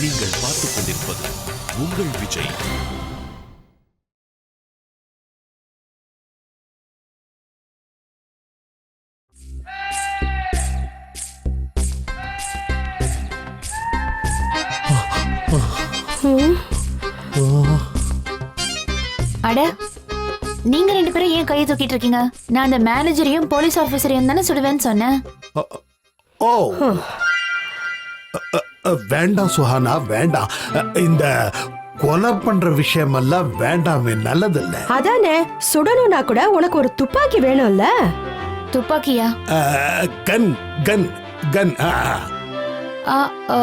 நீங்கள் பார்த்துக் கொண்டிருப்பது உங்கள் விஜய். அட நீங்க ரெண்டு பேரும் ஏன் கையை தூக்கிட்டு இருக்கீங்க? நான் அந்த மேனேஜரையும் போலீஸ் ஆபீசரையும் தானே சுடுவேன்னு சொன்னேன். ஓ. வேண்டாம் சுஹானா வேண்டாம் இந்த கொலை பண்ற விஷயமெல்லாம் வேண்டாமே நல்லதில்ல. அதானே சுடணும்னா கூட உனக்கு ஒரு துப்பாக்கி வேணும்ல? துப்பாக்கியா? கன் கன் கன் ஆ, ஆ, ஆ.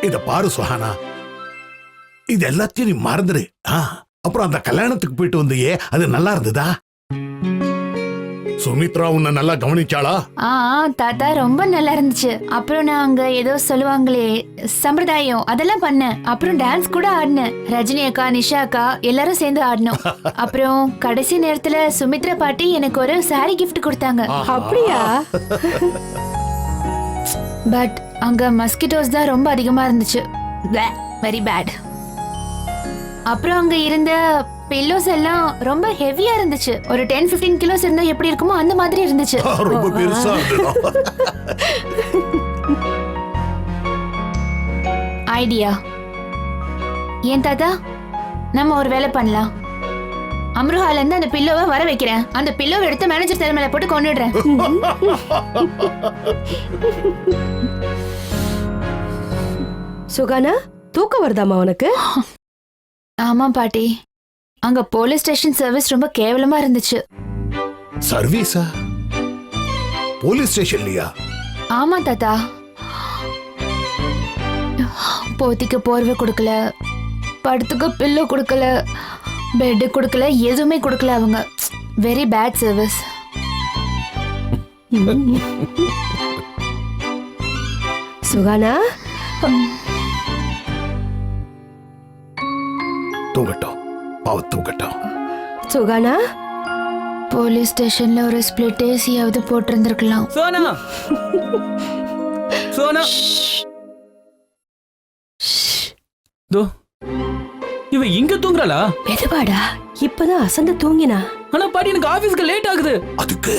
இத பாரு சுஹானா. இது எல்லாத்தையும் நீ மறந்துடு ஆ, அப்புறம் அந்த கல்யாணத்துக்கு போயிட்டு வந்தியே அது நல்லா இருந்ததா? சுமித்ரா உன்னை நல்லா கவனிச்சாளா? ஆ தாத்தா ரொம்ப நல்லா இருந்துச்சு. அப்புறம் நான் அங்க ஏதோ சொல்லுவாங்களே சம்பிரதாயம் அதெல்லாம் பண்ணேன். அப்புறம் டான்ஸ் கூட ஆடினேன். ரஜினி அக்கா நிஷா அக்கா எல்லாரும் சேர்ந்து ஆடினோம். அப்புறம் கடைசி நேரத்துல சுமித்ரா பாட்டி எனக்கு ஒரு saree gift கொடுத்தாங்க. அப்படியா? பட் அங்க மஸ்கிட்டோஸ் தான் ரொம்ப அதிகமா இருந்துச்சு. வெரி பேட் அப்புறம் அங்க இருந்த பில்லோஸ் எல்லாம் ரொம்ப ஹெவியா இருந்துச்சு. ஒரு டென் 15 கிலோஸ் இருந்தா எப்படி இருக்குமோ அந்த மாதிரி இருந்துச்சு. ஆ, ரொம்ப பெருசா ஐடியா ஏன் தாத்தா? நம்ம ஒரு வேலை பண்ணலாம். அம்ருஹால இருந்து அந்த பில்லோவை வர வைக்கிறேன். அந்த பில்லோவை எடுத்து மேனேஜர் தலைமையில போட்டு கொண்டுடுறேன். சுகானா தூக்கம் வருதாமா உனக்கு? ஆமா பாட்டி. அங்க போலீஸ் ஸ்டேஷன் சர்வீஸ் ரொம்ப கேவலமா இருந்துச்சு. சர்வீஸா? போலீஸ் ஸ்டேஷன்லயா? ஆமா தாத்தா. போத்திக்க போர்வை கொடுக்கல படுத்துக்க பில்லோ கொடுக்கல பெட் கொடுக்கல எதுவுமே கொடுக்கல அவங்க. Very bad service Suhana? தூங்கட்டும். பாவ தூங்கட்டும் சுகானா போலீஸ் ஸ்டேஷன்ல ஒரு ஸ்பிளிட் ஏசியாவது போட்டிருந்திருக்கலாம். சோனா! சோனா! தோ இவ இங்க தூங்குறாளா? மெதுவாடா இப்பதான் அசந்து தூங்கினா. ஆனா பாட்டி எனக்கு ஆபீஸ்க்கு லேட் ஆகுது. அதுக்கு?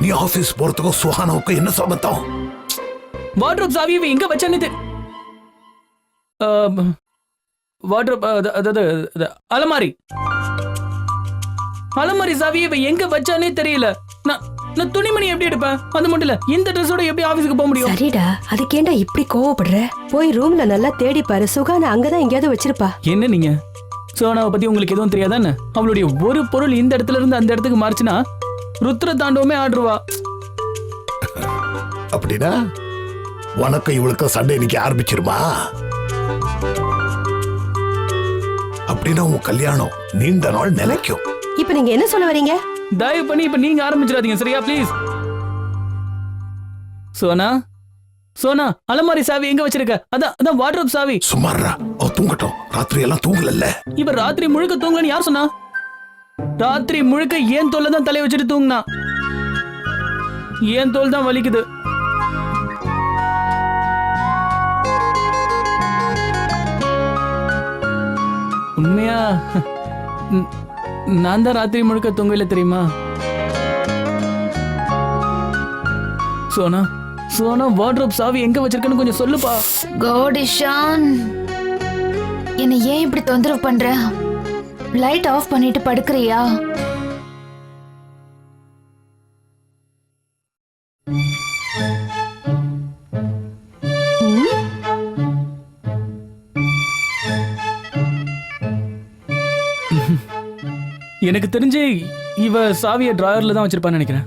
நீ ஆபீஸ் போறதுக்கும் சுஹானாவுக்கும் என்ன சம்பந்தம்? வார்ட்ரோப் சாவி இவ எங்க வச்சானே தெ வார்ட்ரோப் அதாவது அது, அலமாரி. அலமாரி சாவி இவ எங்க வச்சானே தெரியல. நான் நான் துணிமணி எப்படி எடுப்பேன்? அது மட்டும் இல்ல இந்த ட்ரெஸ்ஸோட எப்படி ஆபீஸ்க்கு போக முடியும்? சரிடா. அதுக்கேண்டா இப்படி கோவப்படுற? போய் ரூம்ல நல்லா தேடி பாரு. சுகானா அங்கதான் எங்கேயாவது வச்சிருப்பா. என்ன நீங்க? சோனாவை பத்தி உங்களுக்கு எதுவும் தெரியாதானே அவளுடைய ஒரு பொருள் இந்த இடத்துல இருந்து அந்த இடத்துக்கு மாறுச்சுன்னா ருத்ர தாண்டவமே ஆடுருவா. அப்படின்னா உனக்கும் இவளுக்கும் சண்டை இன்னைக்கு ஆரம்பிச்சிருமா? அப்படின்னா உன் கல்யாணம் நீண்ட நாள் நிலைக்கும். இப்ப நீங்க என்ன சொல்ல வரீங்க? தயவு பண்ணி இப்ப நீங்க ஆரம்பிச்சிடாதீங்க சரியா? ப்ளீஸ் சோனா சோனா அலமாரி சாவி எங்க வச்சிருக்க? அதான் அதான் வார்ட்ரோப் சாவி. சுமாரா அவ தூங்கட்டும். ராத்திரி எல்லாம் தூங்கலல்ல. இவ ராத்திரி முழுக்க தூங்கலன்னு யார் சொன்னா? ராத்திரி முழுக்க ஏன் தோல்ல தான் தலைய வச்சுட்டு தூங்குனா? ஏன் தோல் தான் வலிக்குது? உண்மையா? நான் தான் ராத்திரி முழுக்க தூங்கல தெரியுமா? சோனா சோனா வார்ட்ரோப் சாவி எங்க வச்சிருக்கன்னு கொஞ்சம் சொல்லுப்பா. கோடிஷான் என்னை ஏன் இப்படி தொந்தரவு பண்ற? லைட் ஆஃப் பண்ணிட்டு படுக்கிறியா? எனக்கு தெரிஞ்சு இவ சாவிய டிராயர்ல தான் வச்சிருப்பான்னு நினைக்கிறேன்.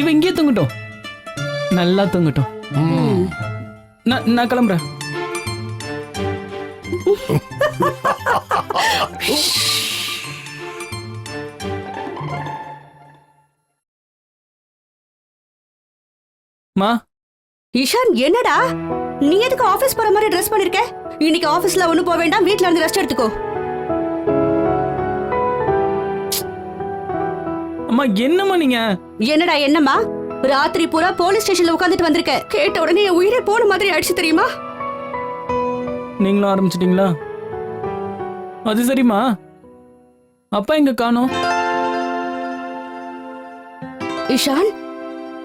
இவ இங்கே தூங்கட்டும். நல்லா தூங்கட்டும். நான் நான் கிளம்புறேன். மா? இஷான் என்னடா? நீ எதுக்கு ஆபீஸ் போற மாதிரி ட்ரெஸ் பண்ணிருக்க? இன்னைக்கு ஆபீஸ்ல ஒண்ணு போக வேண்டாம் வீட்ல இருந்து ரெஸ்ட் எடுத்துக்கோ. அம்மா என்னம்மா நீங்க? என்னடா என்னம்மா? ராத்திரி பூரா போலீஸ் ஸ்டேஷன்ல உட்காந்துட்டு வந்திருக்க. கேட்ட உடனே என் உயிரே போன மாதிரி ஆயிடுச்சு தெரியுமா? நீங்களும் ஆரம்பிச்சிட்டீங்களா? அது சரிம்மா. அப்பா எங்க காணோம்? இஷான்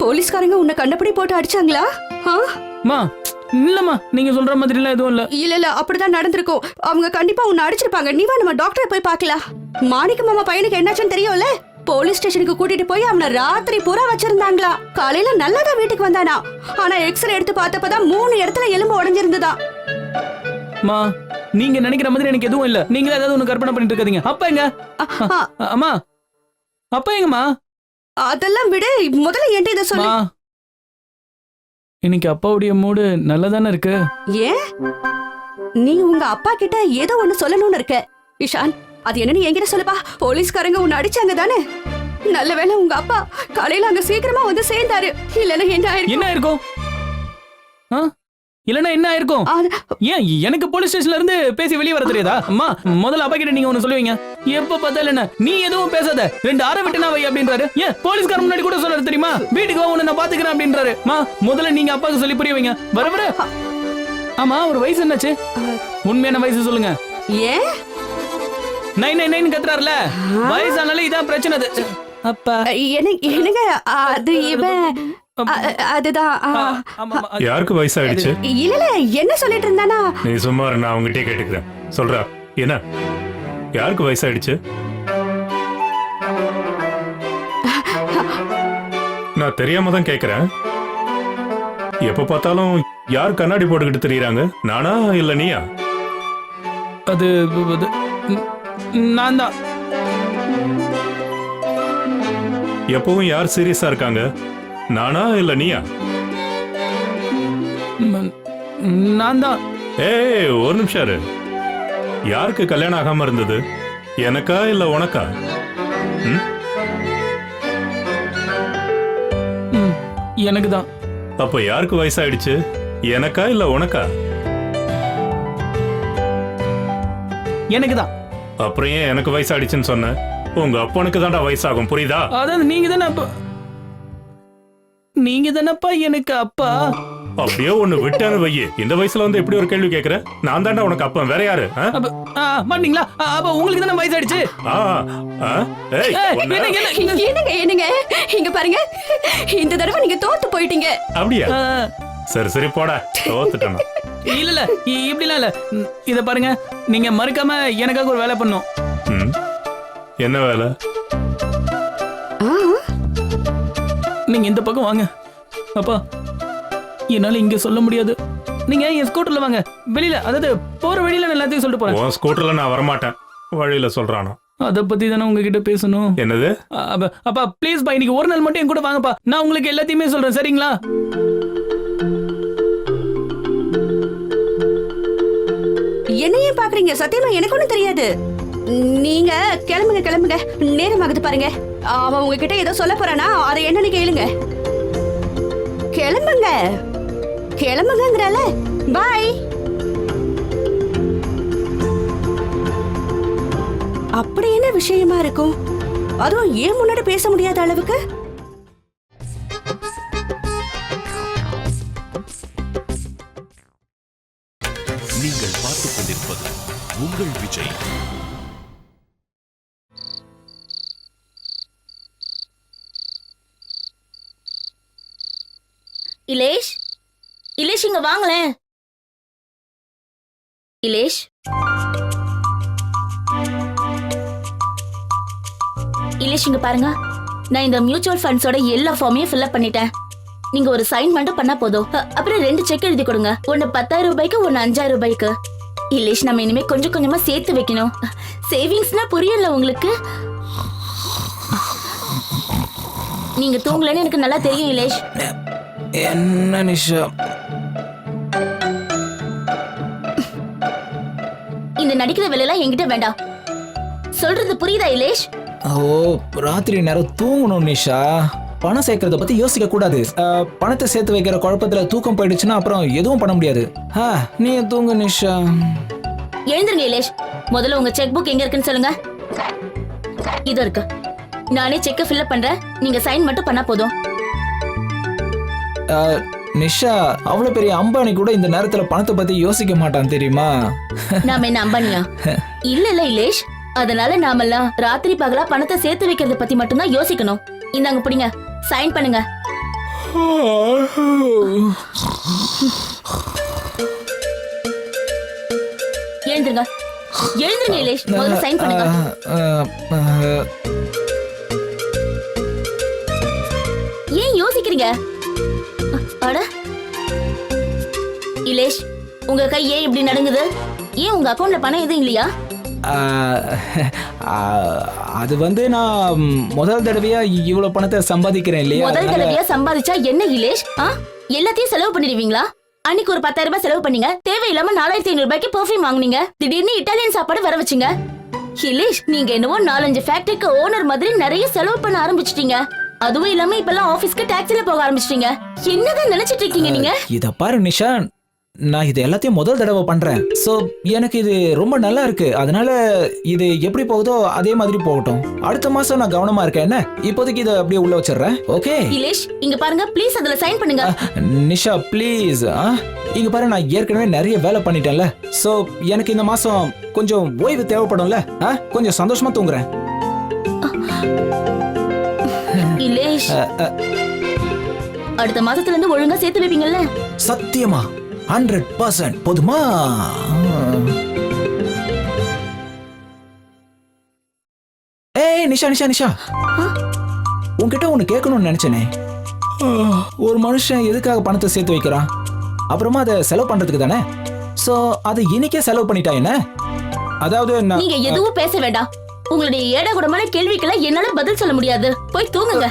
போலீஸ்காரங்க உன்னை கண்டபடி போட்டு அடிச்சாங்களா? மா இல்லம்மா நீங்க சொல்ற மாதிரிலாம் எதுவும் இல்ல. இல்ல இல்ல அப்படிதான் நடந்திருக்கும். அவங்க கண்டிப்பா உன்னை அடிச்சிருப்பாங்க. நீ வா நம்ம டாக்டரை போய் பார்க்கலாம். மாணிக்க மாமா பையனுக்கு என்னாச்சுன்னு தெரியும்ல? போலீஸ் ஸ்டேஷனுக்கு கூட்டிட்டு போய் அவனை ராத்திரி பூரா வச்சிருந்தாங்களா. காலையில நல்லதா வீட்டுக்கு வந்தானா. ஆனா எக்ஸ்ரே எடுத்து பார்த்தப்பதான் மூணு இடத்துல எலும்பு உடைஞ்சிருந்ததா. மா நீங்க நினைக்கிற மாதிரி எனக்கு எதுவும் இல்ல. நீங்களே ஏதாவது ஒண்ணு கற்பனை பண்ணிட்டு இருக்காதீங்க. அப்பா எங்க? அ- அ- அ- அம்மா. அப்பா எங்கம்மா? அதெல்லாம் விடு. முதல்ல என்கிட்ட இதை சொல்லு. மா. இன்னைக்கு அப்பாவுடைய மூடு நல்லதானே இருக்கு? ஏன்? நீ உங்க அப்பா கிட்ட ஏதோ ஒண்ணு சொல்லணும்னு இருக்க. இஷான் அது என்னன்னு என்கிட்ட சொல்லுப்பா? போலீஸ்காரங்க உன்னை அடிச்சாங்க தானே? நல்ல வேளை உங்க அப்பா காலையில அங்க சீக்கிரமா வந்து சேர்ந்தாரு. இல்லன்னா என்ன ஆயிருக்கும்? என்ன இருக்கும்? இல்லனா என்ன ஆயிருக்கும்? ஏன் எனக்கு போலீஸ் ஸ்டேஷன்ல இருந்து பேசி வெளியே வர தெரியாதா? அம்மா முதல்ல அப்பா கிட்ட நீங்க ஒண்ணு சொல்லுவீங்க. எப்ப பார்த்தாலும் என்ன? நீ எதுவும் பேசாத. ரெண்டு அரை விட்டு நான் வை அப்படின்றாரு. ஏன்? போலீஸ்கார முன்னாடி கூட சொல்றாரு தெரியுமா? வீட்டுக்கு உன்னை நான் பாத்துக்கிறேன் அப்படின்றாரு. மா முதல்ல நீங்க அப்பாவுக்கு சொல்லி புரிய வைங்க. வர வர. ஆமா ஒரு வயசு என்னாச்சு? உண்மையான வயசு சொல்லுங்க. ஏன்? நைன் நைன் நைன் கத்துறாருல. இதான் பிரச்சனை அது. அப்பா. எனக்கு என்னங்க அது இவன் அ- அதுதான். யாருக்கு வயசாயிடுச்சு? இல்ல இல்ல என்ன சொல்லிட்டு இருந்தானா? நீ சும்மா நான் அவங்ககிட்டயே கேட்டுக்கிறேன். சொல்றா என்ன? யாருக்கு வயசாயிடுச்சு? நான் தெரியாம தான் கேக்குறேன். எப்ப பார்த்தாலும் யார் கண்ணாடி போட்டுக்கிட்டு தெரியறாங்க? நானா இல்ல நீயா? அது நான் தான் எப்பவும் யார் சீரியஸா இருக்காங்க? நானா இல்ல நீயா? நான் தான் ஏய் ஒரு நிமிஷம் இரு. யாருக்கு கல்யாணம் ஆகாம இருந்தது? எனக்கா இல்ல உனக்கா? எனக்கு தான் அப்ப யாருக்கு வயசாயிடுச்சு? எனக்கா இல்ல உனக்கா? எனக்கு தான் அப்புறம் ஏன் எனக்கு வயசாயிடுச்சுன்னு சொன்ன? உங்க அப்பனுக்கு தான்டா வயசாகும் புரியுதா? அதாவது நீங்க தானே அப்பா. நீங்க தானப்பா எனக்கு அப்பா. அப்படியே ஒண்ணு விட்டானு வையே. இந்த வயசுல வந்து எப்படி ஒரு கேள்வி கேக்குற? நான் தான்டா உனக்கு அப்பன் வேற யாரு? அப்ப மாட்டீங்களா அப்ப உங்களுக்கு தானே வயசாயிடுச்சு? என்னங்க என்னங்க? இங்க பாருங்க. இந்த தடவை நீங்க தோத்து போயிட்டீங்க. அப்படியா? ஆ, சரி சரி போடா. தோத்துட்டேன் இல்ல இல்ல இப்படிலாம் இல்ல. இத பாருங்க. நீங்க மறுக்காம எனக்காக ஒரு வேலை பண்ணும். என்ன வேலை? ஆ, நீங்க இந்த பக்கம் வாங்க. அப்பா என்னால இங்க சொல்ல முடியாது. நீங்க என் ஸ்கூட்டர்ல வாங்க. வெளியில அதாவது போற வழியில நான் எல்லாத்தையும் சொல்லிட்டு போறேன். ஸ்கூட்டர்ல நான் வரமாட்டேன். வழியில சொல்றானா? அத பத்தி தானே உங்ககிட்ட பேசணும்? என்னது? அப்பா ப்ளீஸ் பா இன்னைக்கு ஒரு நாள் மட்டும் என் கூட வாங்கப்பா. நான் உங்களுக்கு எல்லாத்தையுமே சொல்றேன். சரிங்களா? என்னையே பாக்குறீங்க? சத்தியமா எனக்கு ஒண்ணும் தெரியாது. நீங்க கிளம்புங்க கிளம்புங்க. நேரமாகுது பாருங்க. அவன் உங்ககிட்ட ஏதோ சொல்ல போறானா? அதை என்னன்னு கேளுங்க. கிளம்புங்க. கிளம்புங்கங்கறால. பாய் அப்படி என்ன விஷயமா இருக்கும்? அதுவும் ஏன் முன்னாடி பேச முடியாத அளவுக்கு? விஜய் இலேஷ்? இலேஷ் இங்க வாங்களேன். இலேஷ்? இலேஷ் இங்க பாருங்க. நான் இந்த மியூச்சுவல் ஃபண்ட்ஸோட எல்லா ஃபார்மையும் ஃபில்அப் பண்ணிட்டேன். நீங்க ஒரு சைன் மட்டும் பண்ணா போதும். அப்புறம் ரெண்டு செக் எழுதி கொடுங்க. ஒன்னு பத்தாயிரம் ரூபாய்க்கு ஒன்னு அஞ்சாயிரம் ரூபாய்க்கு. இலேஷ் நம்ம இனிமே கொஞ்சம் கொஞ்சமா சேர்த்து வைக்கணும். சேவிங்ஸ்னா புரியல உங்களுக்கு. நீங்க தூங்கலன்னு எனக்கு நல்லா தெரியும் இலேஷ். என்ன நிஷா? இந்த நடிக்கிற வேலையெல்லாம் என்கிட்ட வேண்டாம். சொல்றது புரியுதா இலேஷ்? ஓ ராத்திரி நேரம் தூங்கணும் நிஷா. பணம் சேர்க்கறத பத்தி யோசிக்க கூடாது. பணத்தை சேர்த்து வைக்கிற குழப்பத்துல தூக்கம் போயிடுச்சுன்னா அப்புறம் எதுவும் பண்ண முடியாது. நீ தூங்கு நிஷா. எழுந்துருங்க இலேஷ். முதல்ல உங்க செக் புக் எங்க இருக்குன்னு சொல்லுங்க. இது இருக்கு. நானே செக்க ஃபில்அப் பண்றேன். நீங்க சைன் மட்டும் பண்ணா போதும். நிஷா அவ்வளவு பெரிய அம்பானி கூட இந்த நேரத்துல பணத்தை பத்தி யோசிக்க மாட்டான் தெரியுமா? நாம என்ன அம்பானியா? இல்ல இல்ல இலேஷ். அதனால நாமெல்லாம் ராத்திரி பகலா பணத்தை சேர்த்து வைக்கிறத பத்தி மட்டும்தான் யோசிக்கணும். இந்தாங்க பிடிங்க. சைன் பண்ணுங்க. எழுந்துருங்க. எழுந்துருங்க இலேஷ். முதல்ல சைன் பண்ணுங்க. ஏன் யோசிக்கிறீங்க? அட. இலேஷ் உங்க கை ஏன் இப்படி நடுங்குது? ஏன் உங்க அக்கவுண்ட்ல பணம் எதுவும் இல்லையா? அது வந்து நான் முதல் தடவையா இவ்வளவு பணத்தை சம்பாதிக்கிறேன் இல்லையா? முதல் தடவையா சம்பாதிச்சா என்ன இலேஷ்? ஆ? எல்லாத்தையும் செலவு பண்ணிடுவீங்களா? அன்னைக்கு ஒரு பத்தாயிரம் ரூபாய் செலவு பண்ணீங்க. தேவையில்லாம நாலாயிரத்தி ஐநூறு ரூபாய்க்கு பெர்ஃபியூம் வாங்குனீங்க. திடீர்னு இட்டாலியன் சாப்பாடு வர வச்சுங்க. இலேஷ் நீங்க என்னவோ நாலஞ்சு ஃபேக்டரிக்கு ஓனர் மாதிரி நிறைய செலவு பண்ண ஆரம்பிச்சிட்டீங்க. அதுவும் இல்லாம இப்பெல்லாம் ஆபீஸ்க்கு டாக்ஸில போக ஆரம்பிச்சிட்டீங்க. என்னதான் நினைச்சிட்டு இருக்கீங்க நீங்க? இத பாரு நிஷா நான் இது எல்லாத்தையும் முதல் தடவை பண்றேன். சோ எனக்கு இது ரொம்ப நல்லா இருக்கு. அதனால இது எப்படி போகுதோ அதே மாதிரி போகட்டும். அடுத்த மாசம் நான் கவனமா இருக்கேன். என்ன? இப்போதைக்கு இதை அப்படியே உள்ள வச்சிடுறேன். ஓகே இலேஷ் இங்க பாருங்க. ப்ளீஸ் அதுல சைன் பண்ணுங்க. நிஷா ப்ளீஸ் இங்க பாரு நான் ஏற்கனவே நிறைய வேலை பண்ணிட்டேன்ல. சோ எனக்கு இந்த மாசம் கொஞ்சம் ஓய்வு தேவைப்படும்ல? கொஞ்சம் சந்தோஷமா தூங்குறேன். இலேஷ். அடுத்த மாசத்துல இருந்து ஒழுங்கா சேர்த்து வைப்பீங்கல்ல? சத்தியமா? ஹண்ட்ரட் பர்சன்ட் போதுமா? ஏய் நிஷா நிஷா நிஷா. உன்கிட்ட ஒன்னு கேட்கணும்னு நினைச்சேனே. ஒரு மனுஷன் எதுக்காக பணத்தை சேர்த்து வைக்கிறான்? அப்புறமா அதை செலவு பண்றதுக்கு தானே? சோ அதை இன்னைக்கே செலவு பண்ணிட்டா என்ன? அதாவது நீங்க எதுவும் பேச வேண்டாம். உங்களுடைய ஏடா கூடமான கேள்விக்கெல்லாம் என்னால பதில் சொல்ல முடியாது. போய் தூங்குங்க.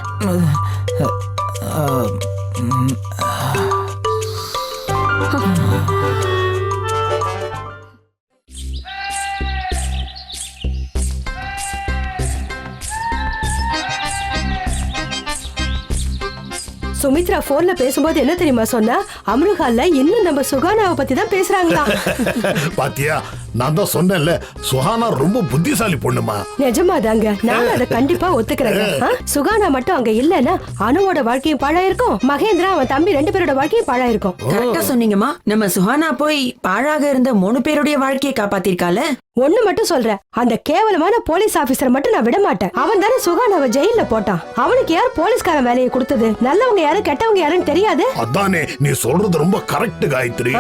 சுமித்ரா போன்ல பேசும்போது என்ன தெரியுமா சொன்னா? அம்ருஹால்ல இன்னும் நம்ம சுகானாவை பத்தி தான் பேசுறாங்களா பாத்தியா? நான் தான் சொன்னேன்ல சுஹானா ரொம்ப புத்திசாலி பொண்ணுமா? நிஜமாதாங்க. நான் அதை கண்டிப்பா ஒத்துக்கிறேங்க. சுகானா மட்டும் அங்க இல்லன்னா அனுவோட வாழ்க்கையும் பாழாயிருக்கும். மகேந்திரா அவன் தம்பி ரெண்டு பேரோட வாழ்க்கையும் பாழாயிருக்கும். கரெக்டா சொன்னீங்கம்மா. நம்ம சுஹானா போய் பாழாக இருந்த மூணு பேருடைய வாழ்க்கையை காப்பாத்திருக்கால ஒண்ணு மட்டும் சொல்றேன். அந்த கேவலமான போலீஸ் ஆபீசரை மட்டும் நான் விட மாட்டேன் அவன் தானே சுகானாவை ஜெயில போட்டான். அவனுக்கு யார் போலீஸ்காரன் வேலையை கொடுத்தது? நல்லவங்க யாரும் கெட்டவங்க யாருன்னு தெரியாது? அதானே நீ சொல்றது ரொம்ப கரெக்ட் காயத்ரி.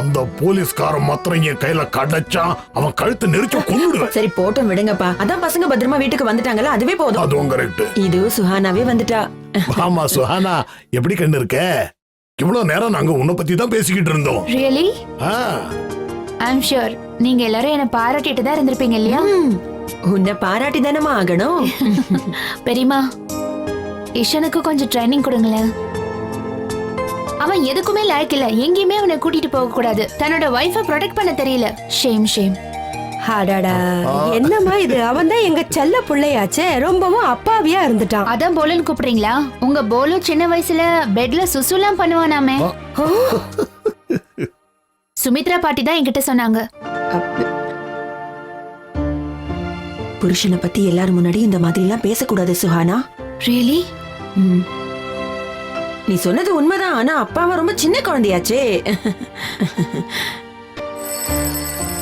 அந்த போலீஸ்காரன் மாத்திரம் என் கையில கிடைச்சான் அவன் கழுத்து நெரிச்சு கொண்டுடுவேன் சரி போட்டோம் விடுங்கப்பா. அதான் பசங்க பத்திரமா வீட்டுக்கு வந்துட்டாங்கல்ல அதுவே போதும். அதுவும் கரெக்ட் இது சுஹானாவே வந்துட்டா. ஆமா சுஹானா எப்படி கண்ணு இருக்க? இவ்வளவு நேரம் நாங்க உன்னை பத்தி தான் பேசிக்கிட்டு இருந்தோம். ரியலி ஆ, ஐம் ஷூர் நீங்க எல்லாரும் என்ன பாராட்டிட்டு தான் இருந்திருப்பீங்க இல்லையா? உன்னை பாராட்டி தானமா ஆகணும்? பெரியமா இஷனுக்கு கொஞ்சம் ட்ரைனிங் கொடுங்களேன். அவன் எதுக்குமே லாய்க்கு இல்ல. எங்கேயுமே அவனை கூட்டிட்டு போக கூடாது. தன்னோட ஒய்ஃபை ப்ரொடெக்ட் பண்ண தெரியல. ஷேம் ஷேம் அடடா. என்னம்மா இது? அவன் தான் எங்க செல்ல புள்ளையாச்சே. ரொம்பவும் அப்பாவியா இருந்துட்டான். அதான் போலுன்னு கூப்பிடுறீங்களா? உங்க போலு சின்ன வயசுல பெட்ல சுசுலாம் பண்ணுவானாமே. சுமித்ரா பாட்டி தான் என்கிட்ட சொன்னாங்க. புருஷனை பத்தி எல்லாரும் முன்னாடி இந்த மாதிரி எல்லாம் பேசக்கூடாது சுஹானா. ரியலி ம். நீ சொன்னது உண்மைதான் ஆனா அப்பாவை ரொம்ப சின்ன குழந்தையாச்சே.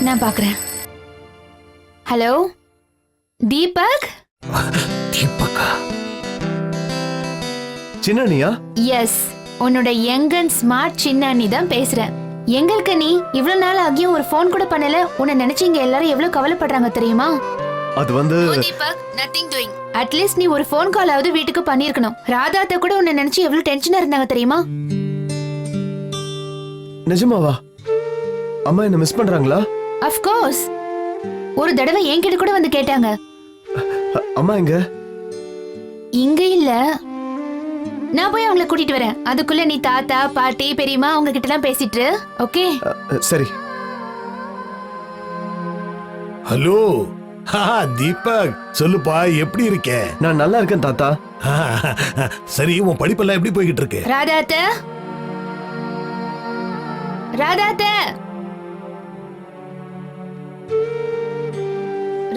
நான் பாக்குறேன். ஹலோ? தீபக்? தீபக்கா? சின்னனியா? எஸ் உன்னோட யங் அண்ட் ஸ்மார்ட் சின்ன நீ தான் பேசுறேன். எங்க இருக்க நீ இவ்வளவு நாள் ஆகியும் ஒரு ஃபோன் கூட பண்ணல உன்னை நினைச்சு இங்க எல்லாரும் எவ்வளவு கவலைப்படுறாங்க தெரியுமா? அது வந்து தீபக் நத்திங் டூயிங் அட்லீஸ்ட் நீ ஒரு ஃபோன் காலாவது வீட்டுக்கு பண்ணிருக்கணும் ராதாத்த கூட உன்னை நினைச்சு எவ்வளவு டென்ஷனா இருந்தாங்க தெரியுமா? நிஜமாவா? அம்மா என்ன மிஸ் பண்றாங்களா? அஃப் கோர்ஸ் ஒரு தடவை என்கிட்ட கூட வந்து கேட்டாங்க. அ- அம்மா எங்க? இங்க இல்ல. நான் போய் அவங்கள கூட்டிட்டு வரேன். அதுக்குள்ள நீ தாத்தா பாட்டி பெரியம்மா அவங்க கிட்ட எல்லாம் பேசிட்டு ஓகே அ, சரி. ஹலோ தீபக் சொல்லுப்பா எப்படி இருக்க? நான் நல்லா இருக்கேன் தாத்தா. சரி உன் படிப்பெல்லாம் எப்படி போய்கிட்டு இருக்கு? ராதாத்த? ராதாத்த?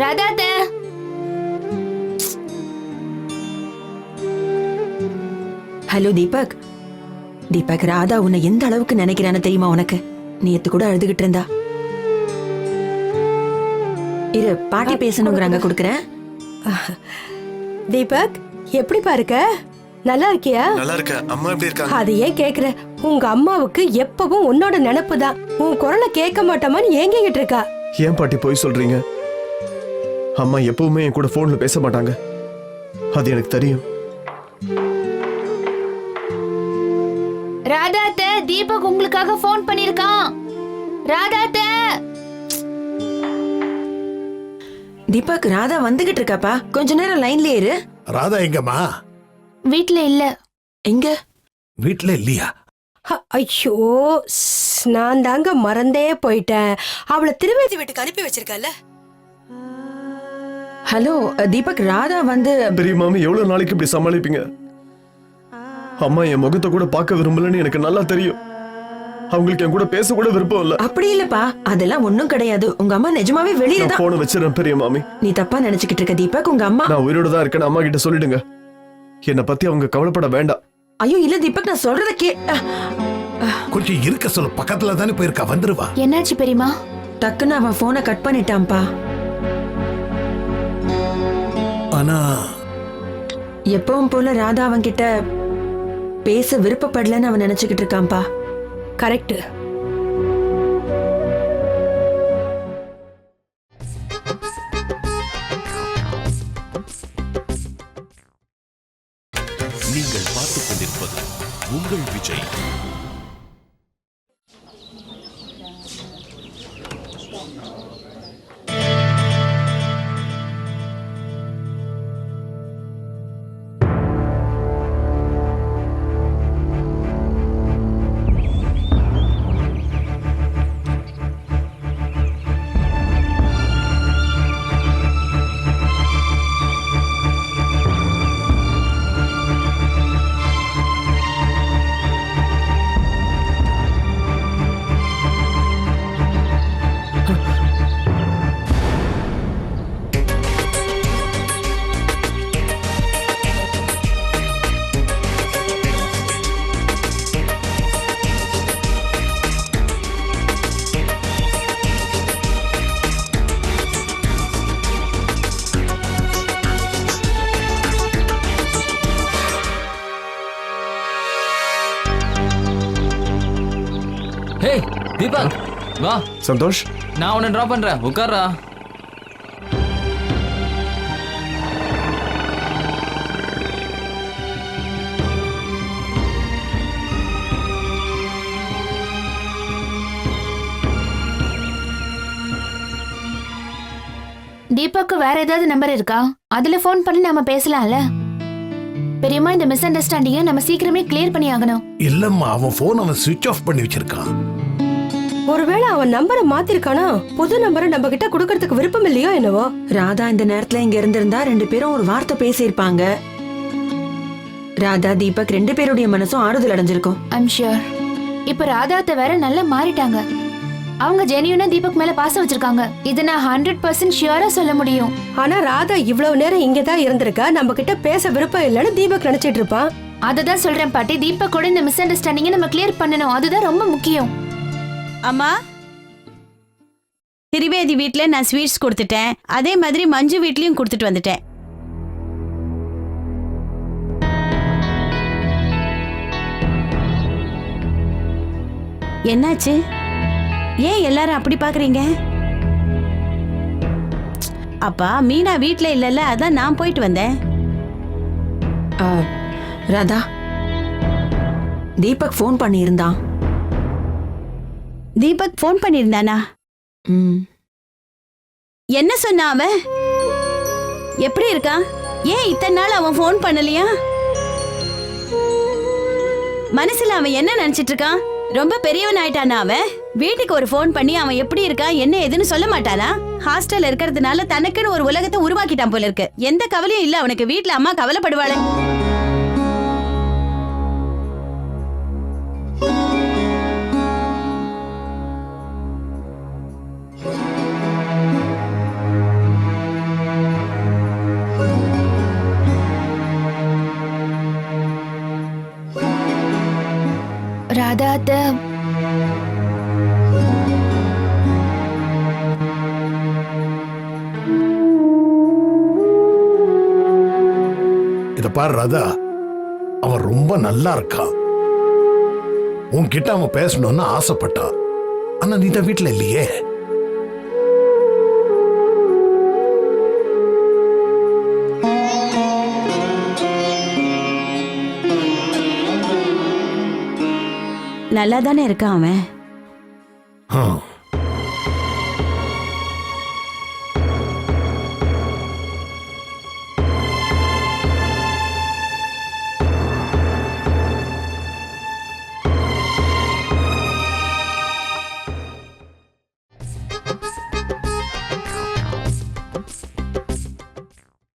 ராதாத்த? ஹலோ தீபக். தீபக் ராதா உன்னை எந்த அளவுக்கு நினைக்கிறான்னு தெரியுமா உனக்கு? நேத்து கூட அழுதுகிட்டு இருந்தா. இரு பாட்டி பேசணுங்கிறாங்க கொடுக்குறேன். தீபக் எப்படி பாருக்க? நல்லா இருக்கியா? நல்லா இருக்க அம்மா எப்படி இருக்காங்க? அது ஏன் கேக்குற. உங்க அம்மாவுக்கு எப்பவும் உன்னோட நினப்பு தான். உன் குரலை கேட்க மாட்டோமான்னு ஏங்கிக்கிட்டு இருக்கா. ஏன் பாட்டி போய் சொல்றீங்க? அம்மா எப்பவுமே என் கூட போன்ல பேச மாட்டாங்க. அது எனக்கு தெரியும். ராதாத்த தீபக் உங்களுக்காக ஃபோன் பண்ணிருக்கான் ராதாத்த! தீபக் ராதா வந்துகிட்டு இருக்காப்பா கொஞ்ச நேரம் லைன்லயே இரு. ராதா எங்கம்மா? வீட்ல இல்ல. எங்க? வீட்ல இல்லையா? ஹ, ஐயோ நான் தாங்க மறந்தே போயிட்டேன். அவளை திருவேதி வீட்டுக்கு அனுப்பி வச்சிருக்கல ஹலோ தீபக் ராதா வந்து பெரிய மாமி எவ்வளவு நாளைக்கு இப்படி சமாளிப்பீங்க? அம்மா என் முகத்தை கூட பார்க்க விரும்பலன்னு எனக்கு நல்லா தெரியும். அவங்களுக்கு என் கூட பேச கூட விருப்பம் இல்ல. அப்படி இல்லப்பா. அதெல்லாம் ஒண்ணும் கிடையாது. உங்க அம்மா நிஜமாவே வெளியில தான் போனை வச்சிடறேன் பெரிய மாமி. நீ தப்பா நினைச்சுக்கிட்டு இருக்க தீபக். உங்க அம்மா நான் உயிரோட தான் இருக்கேன்னு அம்மா கிட்ட சொல்லிடுங்க. என்னை பத்தி அவங்க கவலைப்பட வேண்டாம். ஐயோ இல்ல தீபக் நான் சொல்றத கே அஹ், கொஞ்சம் இருக்க சொல்லு. பக்கத்துல தானே போயிருக்கா? வந்துருவா. என்னாச்சு பெரியமா டக்குன்னு அவன் போனை கட் பண்ணிட்டான்ப்பா. ஆனா எப்பவும் போல ராதா அவன் கிட்ட பேச விருப்பப்படலன்னு அவன் நினைச்சுக்கிட்டு இருக்கான்ப்பா. கரெக்டு. தீபக் வா. சந்தோஷ்? நான் உன்னை டிராப் பண்றேன். உட்கார்றா. தீபக்கு வேற ஏதாவது நம்பர் இருக்கா? அதுல ஃபோன் பண்ணி நாம பேசலாம்ல. பெரியம்மா இந்த மிஸ் அண்டர்ஸ்டாண்டிங்கை நம்ம சீக்கிரமே கிளியர் பண்ணி ஆகணும் இல்லம்மா அவன் போன் அவன் சுவிட்ச் ஆஃப் பண்ணி வச்சிருக்கான். ஒருவேளை அவன் நம்பரை மாத்திருக்கானா? புது நம்பரை நம்ம கிட்ட கொடுக்கறதுக்கு விருப்பம் இல்லையோ என்னவோ? ராதா இந்த நேரத்துல இங்க இருந்திருந்தா ரெண்டு பேரும் ஒரு வார்த்தை பேசியிருப்பாங்க. ராதா தீபக் ரெண்டு பேருடைய மனசும் ஆறுதல் அடைஞ்சிருக்கும். ஐம் ஷியோர் இப்ப ராதாத்த வேற நல்லா மாறிட்டாங்க. அவங்க ஜெனியூனா தீபக் மேல பாசம் வச்சிருக்காங்க. இதை நான் ஹண்ட்ரட் பர்சன்ட் ஷியோரா சொல்ல முடியும். ஆனா ராதா இவ்வளவு நேரம் இங்கதான் இருந்திருக்கா? நம்ம கிட்ட பேச விருப்பம் இல்லைன்னு தீபக் நினைச்சிட்டு இருப்பான். அததான் சொல்றேன் பாட்டி. தீபக் கூட இந்த மிஸ் அண்டர்ஸ்டாண்டிங்கை நம்ம கிளியர் பண்ணணும். அதுதான் ரொம்ப முக்கியம். அம்மா? திரிவேதி வீட்ல நான் ஸ்வீட்ஸ் கொடுத்துட்டேன். அதே மாதிரி மஞ்சு வீட்லயும் கொடுத்துட்டு வந்துட்டேன். என்னாச்சு? ஏன் எல்லாரும் அப்படி பாக்குறீங்க? அப்பா மீனா வீட்ல இல்லல்ல அதான் நான் போயிட்டு வந்தேன். ஆ, ராதா. தீபக் ஃபோன் பண்ணியிருந்தான். தீபக் ஃபோன் பண்ணியிருந்தானா? ம். என்ன சொன்னா அவன் எப்படி இருக்கான் ஏன் இத்தனை நாள் அவன் ஃபோன் பண்ணலையா? மனசுல அவன் என்ன நினைச்சிட்டு இருக்கான்? ரொம்ப பெரியவன் ஆயிட்டானா அவன் வீட்டுக்கு ஒரு ஃபோன் பண்ணி அவன் எப்படி இருக்கான் என்ன ஏதுன்னு சொல்ல மாட்டானா ஹாஸ்டல்ல இருக்கிறதுனால தனக்குன்னு ஒரு உலகத்தை உருவாக்கிட்டான் போல இருக்கு. எந்த கவலையும் இல்ல அவனுக்கு வீட்ல அம்மா கவலைப்படுவாளே. ராதா அவன் ரொம்ப நல்லா இருக்கான் உன்கிட்ட அவன் பேசணும்னு ஆசைப்பட்டான் ஆனா நீ தான் வீட்டுல இல்லையே. நல்லா தானே இருக்கான் அவன்?